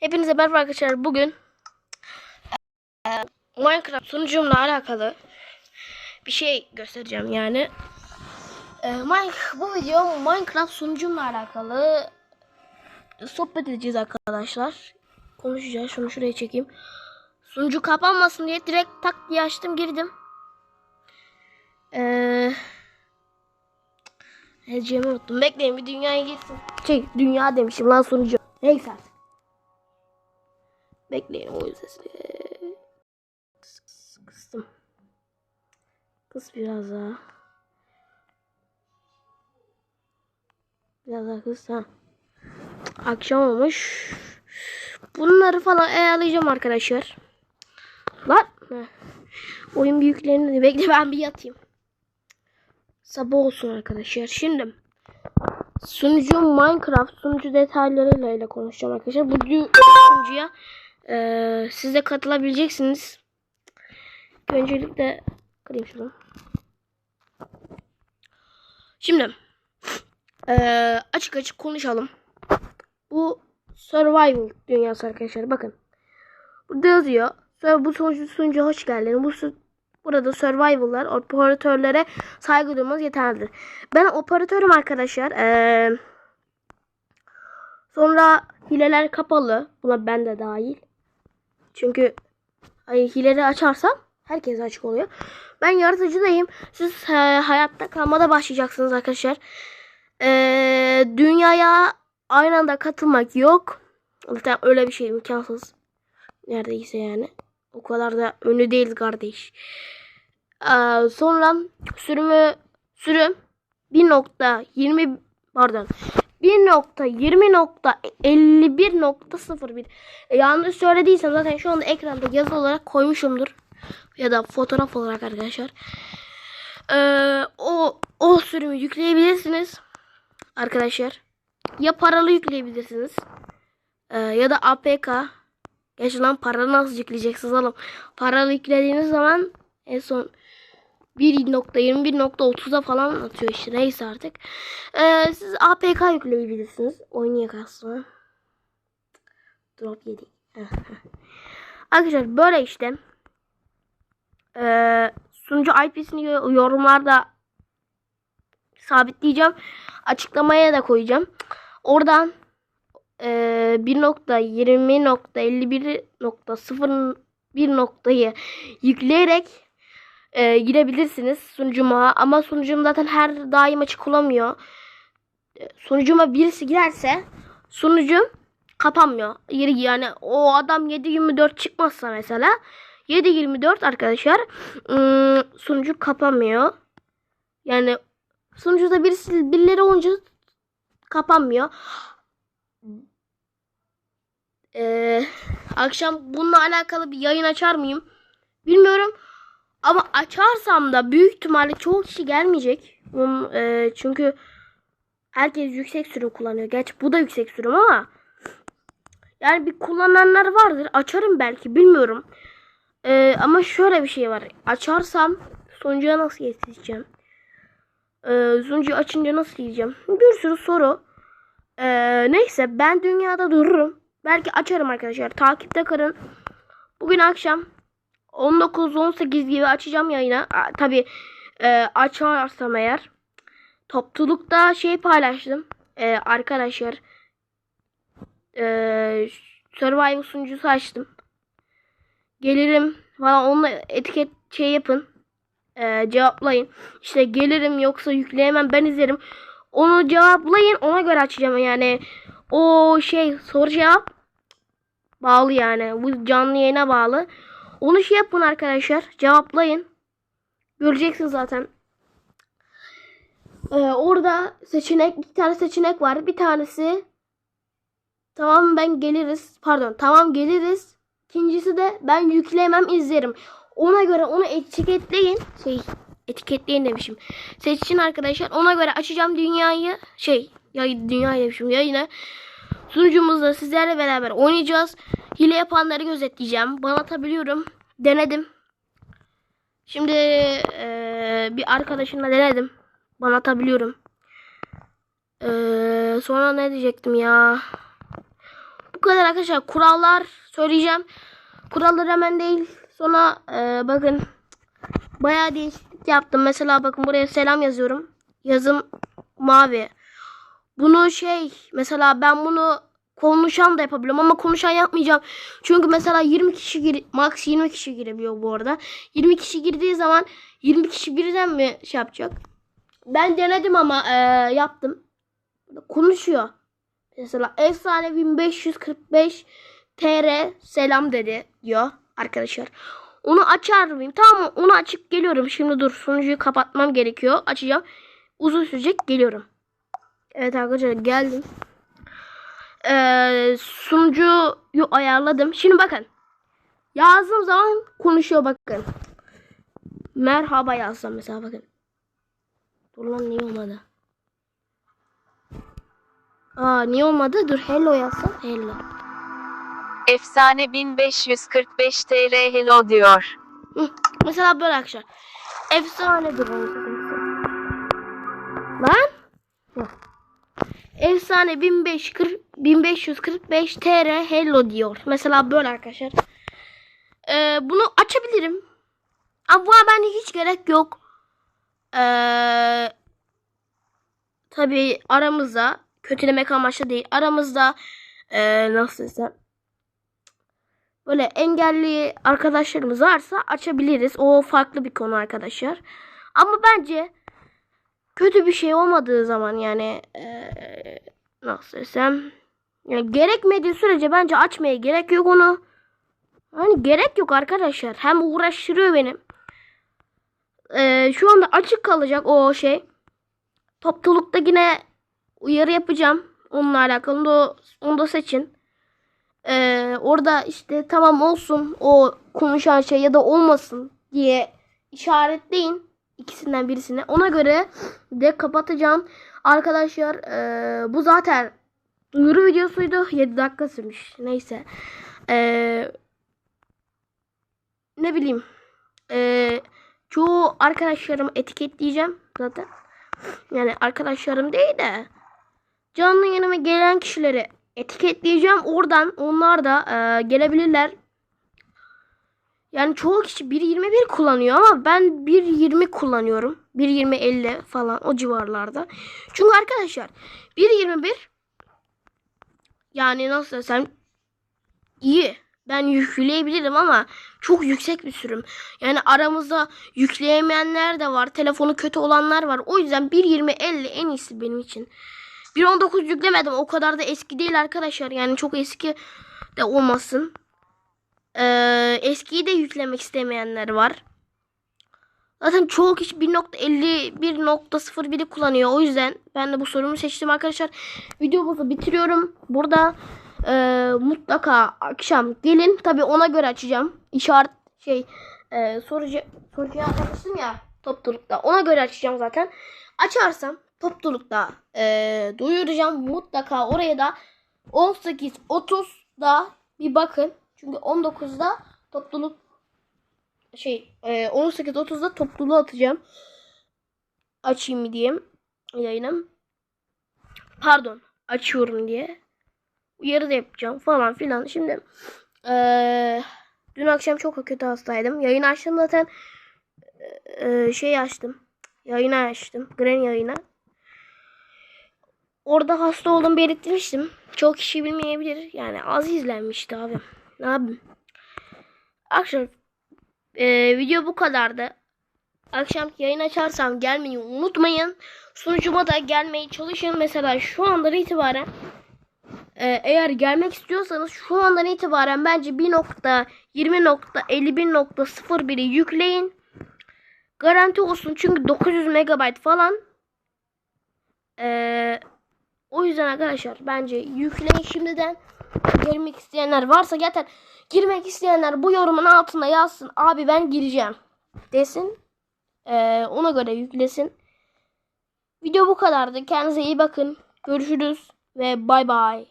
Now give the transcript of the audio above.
Hepinize merhaba arkadaşlar. Bugün e, Minecraft sunucumla alakalı bir şey göstereceğim yani. E, bu video Minecraft sunucumla alakalı sohbet edeceğiz arkadaşlar. Konuşacağız. Şunu şuraya çekeyim. Sunucu kapanmasın diye direkt tak diye açtım girdim. Eee Hecemi unuttum. Bekleyin bir dünyaya gitsin. Şey dünya demişim lan sunucu. Neyse artık. Bekleyin oyun sesini. Kıs- Kıstım. Kıs biraz daha. Biraz daha kıs ha. Akşam olmuş. Bunları falan ayarlayacağım arkadaşlar. Lan. Oyun büyüklerini bekle ben bir yatayım. Sabah olsun arkadaşlar. Şimdi sunucu Minecraft sunucu detaylarıyla ile konuşacağım arkadaşlar. Bu sunucuya e, siz de katılabileceksiniz. Öncelikle kırayım şunu. Şimdi e, açık açık konuşalım. Bu survival dünyası arkadaşlar. Bakın. Burada yazıyor. Bu sunucu sunucuya hoş geldin. Bu Burada survival'lar, operatörlere saygı duymamız yeterlidir. Ben operatörüm arkadaşlar. Ee, sonra hileler kapalı. Buna ben de dahil. Çünkü ay, hileleri açarsam herkes açık oluyor. Ben yaratıcıdayım. Siz e, hayatta kalmada başlayacaksınız arkadaşlar. Ee, dünyaya aynı anda katılmak yok. Zaten öyle bir şey imkansız. Neredeyse yani. O kadar da ünlü değiliz kardeş. Ee, sonra sürümü sürüm 1.20 pardon 1.20.51.01 e, yanlış söylediysem zaten şu anda ekranda yazı olarak koymuşumdur. Ya da fotoğraf olarak arkadaşlar. Ee, o o sürümü yükleyebilirsiniz. Arkadaşlar. Ya paralı yükleyebilirsiniz. Ee, ya da APK. Gerçi lan para nasıl yükleyeceksiniz oğlum? Paralı yüklediğiniz zaman en son 1.21.30'a falan atıyor işte neyse artık. Ee, siz APK yükleyebilirsiniz. Oynayak aslında. Drop yedik. Arkadaşlar böyle işte. Ee, sunucu IP'sini yo- yorumlarda sabitleyeceğim. Açıklamaya da koyacağım. Oradan e, 1.20.51.01 noktayı yükleyerek e, girebilirsiniz sunucuma ama sunucum zaten her daim açık olamıyor. E, Sunucuma birisi girerse sunucum kapanmıyor. Yeri yani o adam 7.24 çıkmazsa mesela 7.24 arkadaşlar ım, sunucu kapanmıyor. Yani sunucuda birisi birileri olunca kapanmıyor. Ee, akşam bununla alakalı bir yayın açar mıyım? Bilmiyorum. Ama açarsam da büyük ihtimalle çoğu kişi gelmeyecek. E, çünkü herkes yüksek sürüm kullanıyor. Gerçi bu da yüksek sürüm ama yani bir kullananlar vardır. Açarım belki bilmiyorum. E, ama şöyle bir şey var. Açarsam sonucuya nasıl yetişeceğim? E, sonucu açınca nasıl yiyeceğim? Bir sürü soru. Neyse ben dünyada dururum. Belki açarım arkadaşlar. Takipte kalın. Bugün akşam 19-18 gibi açacağım yayını. Tabi e, açarsam eğer. Toplulukta şey paylaştım. E, arkadaşlar. E, Survival sunucusu açtım. Gelirim falan onunla etiket şey yapın. E, cevaplayın. İşte gelirim yoksa yükleyemem ben izlerim. Onu cevaplayın ona göre açacağım yani. O şey soru cevap bağlı yani. Bu canlı yayına bağlı. Onu şey yapın arkadaşlar. Cevaplayın. Göreceksiniz zaten. Ee, orada seçenek, iki tane seçenek var. Bir tanesi tamam ben geliriz. Pardon tamam geliriz. İkincisi de ben yükleyemem izlerim. Ona göre onu etiketleyin. Şey etiketleyin demişim. Seçin arkadaşlar. Ona göre açacağım dünyayı. Şey ya dünyayı demişim yayını. Sunucumuzda sizlerle beraber oynayacağız. Hile yapanları gözetleyeceğim. Bana atabiliyorum. Denedim. Şimdi eee, bir arkadaşımla denedim. Bana atabiliyorum. Eee, sonra ne diyecektim ya? bu kadar arkadaşlar. Kurallar söyleyeceğim. Kurallar hemen değil. Sonra e, bakın bayağı değişiklik yaptım. Mesela bakın buraya selam yazıyorum. Yazım mavi. Bunu şey mesela ben bunu konuşan da yapabiliyorum ama konuşan yapmayacağım. Çünkü mesela 20 kişi gir max 20 kişi girebiliyor bu arada. 20 kişi girdiği zaman 20 kişi birden mi şey yapacak? Ben denedim ama e, yaptım. Konuşuyor. Mesela efsane 1545 TR selam dedi diyor arkadaşlar. Onu açar mıyım? Tamam? Onu açıp geliyorum. Şimdi dur sunucuyu kapatmam gerekiyor. Açacağım. Uzun sürecek geliyorum. Evet arkadaşlar geldim. Ee, sunucuyu ayarladım. Şimdi bakın. Yazdığım zaman konuşuyor bakın. Merhaba yazsam mesela bakın. Dur lan niye olmadı? Aa niye olmadı? Dur hello yazsam. Hello. Efsane 1545 TR hello diyor. Hı, Mesela böyle arkadaşlar. Efsane dur. Lan. Hı. Efsane 1540 1545 TR hello diyor. Mesela böyle arkadaşlar. Ee, bunu açabilirim. Ama buna bence hiç gerek yok. Ee, tabii aramızda kötülemek amaçlı değil. Aramızda ee, nasıl desem böyle engelli arkadaşlarımız varsa açabiliriz. O farklı bir konu arkadaşlar. Ama bence kötü bir şey olmadığı zaman yani eee, nasıl desem yani gerekmediği sürece bence açmaya gerek yok onu. Hani gerek yok arkadaşlar. Hem uğraştırıyor benim. Eee, şu anda açık kalacak o şey. Toplulukta yine uyarı yapacağım. Onunla alakalı onu da, onu da seçin. Ee, orada işte tamam olsun o konuşan şey ya da olmasın diye işaretleyin ikisinden birisini. Ona göre de kapatacağım. Arkadaşlar ee, bu zaten duyuru videosuydu. 7 dakika sürmüş. Neyse. Ee, ne bileyim. Ee, çoğu arkadaşlarımı etiketleyeceğim zaten. Yani arkadaşlarım değil de canlı yanıma gelen kişileri etiketleyeceğim. Oradan onlar da e, gelebilirler. Yani çoğu kişi 1.21 kullanıyor ama ben 1.20 kullanıyorum. 1.20-50 falan o civarlarda. Çünkü arkadaşlar 1.21 yani nasıl desem iyi. Ben yükleyebilirim ama çok yüksek bir sürüm. Yani aramızda yükleyemeyenler de var. Telefonu kötü olanlar var. O yüzden 1.20-50 en iyisi benim için. 1.19 yüklemedim. O kadar da eski değil arkadaşlar. Yani çok eski de olmasın. Ee, eskiyi de yüklemek istemeyenler var. Zaten çoğu kişi 1.51.01'i kullanıyor. O yüzden ben de bu sorumu seçtim arkadaşlar. Videomuzu bitiriyorum. Burada e, mutlaka akşam gelin. Tabi ona göre açacağım. İşaret şey e, sorucu sorucuya atmıştım ya toplulukta. Ona göre açacağım zaten. Açarsam toplulukta e, duyuracağım. Mutlaka oraya da 18.30'da bir bakın. Çünkü 19'da topluluk şey e, 18.30'da topluluğu atacağım. Açayım diyeyim yayınım. Pardon açıyorum diye. Uyarı da yapacağım falan filan. Şimdi e, dün akşam çok kötü hastaydım. Yayın açtım zaten. E, şey açtım. Yayını açtım. Gren yayını. Orada hasta olduğumu belirtmiştim. Çok kişi bilmeyebilir. Yani az izlenmişti abi. Ne yapayım? Akşam e, video bu kadardı. Akşam yayın açarsam gelmeyi unutmayın. Sunucuma da gelmeye çalışın. Mesela şu andan itibaren e, eğer gelmek istiyorsanız şu andan itibaren bence 1.20.51.01'i yükleyin. Garanti olsun çünkü 900 MB falan. Eee yüzden arkadaşlar bence yükleyin şimdiden. Girmek isteyenler varsa zaten girmek isteyenler bu yorumun altına yazsın. Abi ben gireceğim desin. Ee, ona göre yüklesin. Video bu kadardı. Kendinize iyi bakın. Görüşürüz ve bay bay.